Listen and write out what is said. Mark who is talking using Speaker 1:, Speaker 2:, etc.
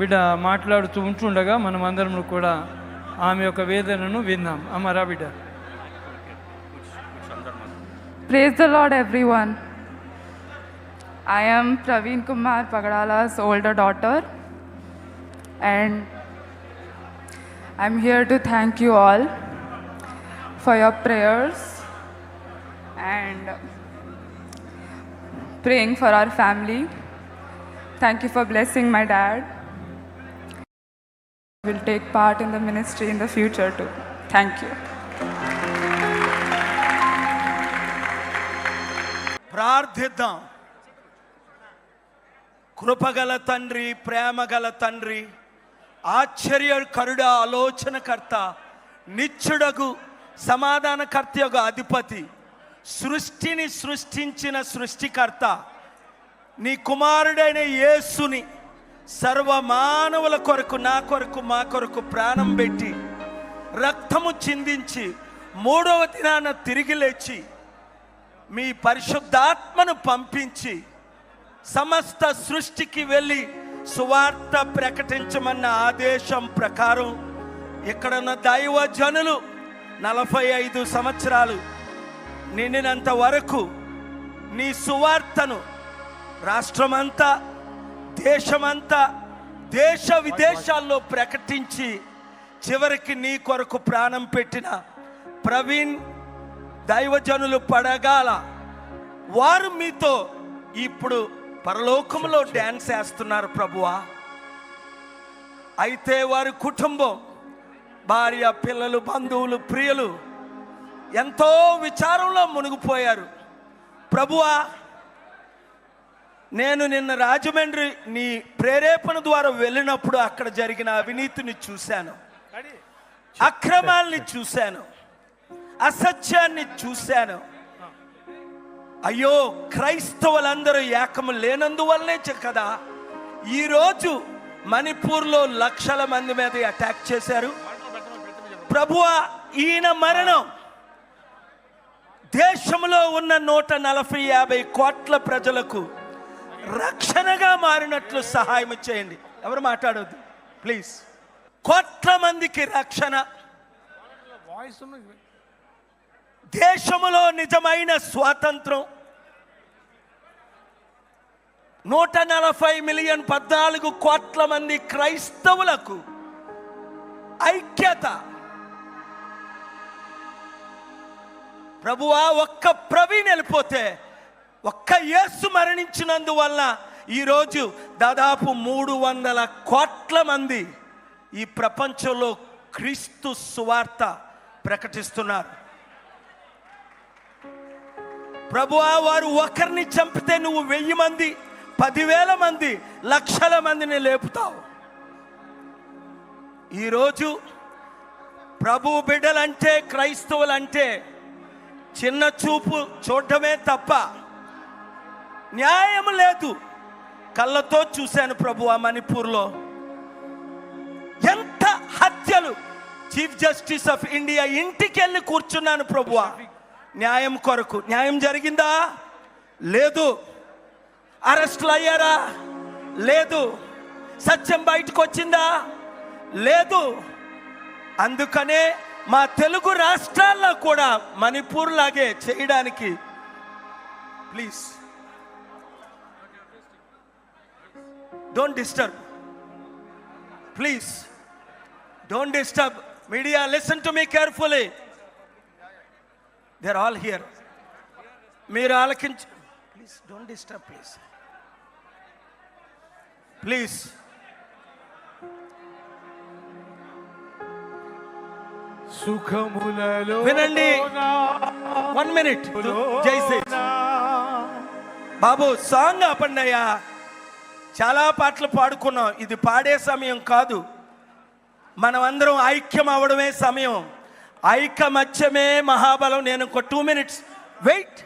Speaker 1: బిడ్డ మాట్లాడుతూ ఉంటుండగా మనం అందరం కూడా ఆమె యొక్క వేదనను విన్నాం. అమ్మరా బిడ్డ.
Speaker 2: Praise the Lord everyone I'm Praveen Kumar పగడాలాస్ older daughter and I'm here to thank you all for your prayers and praying for our family thank you for blessing my dad Will take part in the ministry in the future too. Thank you.
Speaker 3: ప్రార్థిద్దాం కృపగల తండ్రి ప్రేమగల తండ్రి ఆశ్చర్యకరుడ ఆలోచనకర్త నిత్యుడగు సమాధానకర్త యొక్క అధిపతి సృష్టిని సృష్టించిన సృష్టికర్త నీ కుమారుడైన యేసుని సర్వ మానవుల కొరకు నా కొరకు మా కొరకు ప్రాణం పెట్టి రక్తము చిందించి మూడవ దినాన తిరిగి లేచి మీ పరిశుద్ధాత్మను పంపించి సమస్త సృష్టికి వెళ్ళి సువార్త ప్రకటించమన్న ఆదేశం ప్రకారం ఇక్కడున్న దైవ జనులు నలభై ఐదు సంవత్సరాలు నిండినంత వరకు నీ సువార్తను రాష్ట్రమంతా దేశమంతా దేశ విదేశాల్లో ప్రకటించి చివరికి నీ కొరకు ప్రాణం పెట్టిన ప్రవీణ్ దైవజనులు పడగాల వారు మీతో ఇప్పుడు పరలోకంలో డ్యాన్స్ వేస్తున్నారు ప్రభువా. అయితే వారి కుటుంబం భార్య పిల్లలు బంధువులు ప్రియులు ఎంతో విచారంలో మునిగిపోయారు. ప్రభువా నేను నిన్న రాజమండ్రి నీ ప్రేరేపణ ద్వారా వెళ్ళినప్పుడు అక్కడ జరిగిన అవినీతిని చూశాను. అక్రమాల్ని చూశాను. అసత్యాన్ని చూశాను. అయ్యో క్రైస్తవులందరూ ఏకము లేనందువల్లనే చె- కదా. ఈరోజు మణిపూర్లో లక్షల మంది మీద అటాక్ చేశారు. ప్రభువా ఈయన మరణం. దేశంలో ఉన్న నూట నలభై యాభై కోట్ల ప్రజలకు రక్షణగా మారినట్లు సహాయం చేయండి ఎవరు మాట్లాడొద్దు? ప్లీజ్ కోట్ల మందికి రక్షణ. దేశములో నిజమైన స్వాతంత్రం. నూట నలభై మిలియన్ పద్నాలుగు కోట్ల మంది క్రైస్తవులకు ఐక్యత. ప్రభువా ఒక్క ప్రవీణ్ వెళ్ళిపోతే ఒక్క యేసు మరణించినందువల్ల ఈరోజు దాదాపు మూడు వందల కోట్ల మంది ఈ ప్రపంచంలో క్రీస్తు సువార్త ప్రకటిస్తున్నారు. ప్రభువా వారు ఒకరిని చంపితే నువ్వు వెయ్యి మంది పదివేల మంది లక్షల మందిని లేపుతావు. ఈరోజు ప్రభు బిడ్డలంటే క్రైస్తవులంటే చిన్న చూపు చూడటమే తప్ప న్యాయం లేదు. కళ్ళతో చూశాను ప్రభు ఆ మణిపూర్లో. ఎంత హత్యలు. చీఫ్ జస్టిస్ ఆఫ్ ఇండియా ఇంటికి వెళ్ళి కూర్చున్నాను ప్రభువ న్యాయం కొరకు. న్యాయం జరిగిందా? లేదు. అరెస్టులు అయ్యారా? లేదు. సత్యం బయటకు వచ్చిందా? లేదు. అందుకనే మా తెలుగు రాష్ట్రాల్లో కూడా మణిపూర్ లాగే చేయడానికి please. Don't disturb please don't disturb media listen to me carefully they are all here మీరు ఆలకించ please don't disturb please please
Speaker 4: సుఖములలో
Speaker 3: వినండి. వన్ మినిట్ జైసే బాబు సాంగ్ ఆపండి అయ్యా చాలా పాటలు పాడుకున్నాం. ఇది పాడే సమయం కాదు. మనమందరం ఐక్యం అవడమే సమయం. ఐకమత్యమే మహాబలం. నేను ఒక టూ మినిట్స్ వెయిట్